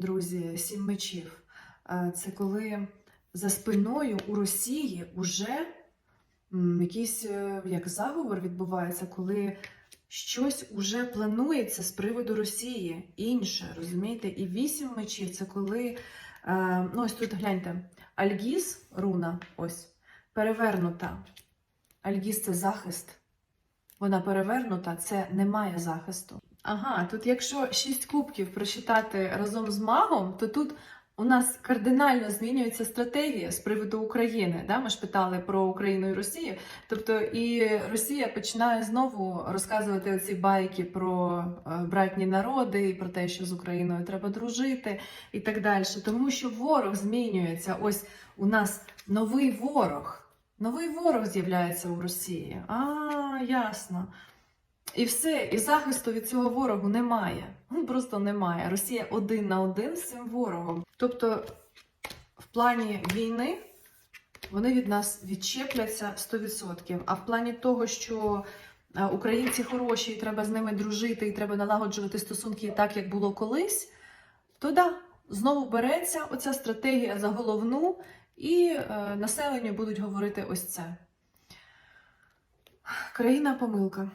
друзі, сім мечів. Е, Це коли за спиною у Росії вже якийсь е, як заговор відбувається, коли щось уже планується з приводу Росії інше, розумієте? І вісім мечів це коли, е, ну ось тут гляньте, Альгіз, руна, ось, перевернута. Альгіз це захист. Вона перевернута, це немає захисту. Ага, тут якщо шість кубків прочитати разом з магом, то тут у нас кардинально змінюється стратегія з приводу України. Да? Ми ж питали про Україну і Росію. Тобто і Росія починає знову розказувати оці байки про е, братні народи, і про те, що з Україною треба дружити, і так далі. Тому що ворог змінюється. Ось у нас новий ворог. Новий ворог з'являється у Росії. А, ясно. І все, і захисту від цього ворогу немає. Ну просто немає. Росія один на один з цим ворогом. Тобто, в плані війни вони від нас відчепляться 100%. А в плані того, що е, українці хороші, і треба з ними дружити, і треба налагоджувати стосунки так, як було колись, то да, знову береться оця стратегія за головну, і е, населенню будуть говорити ось це. Країна помилка.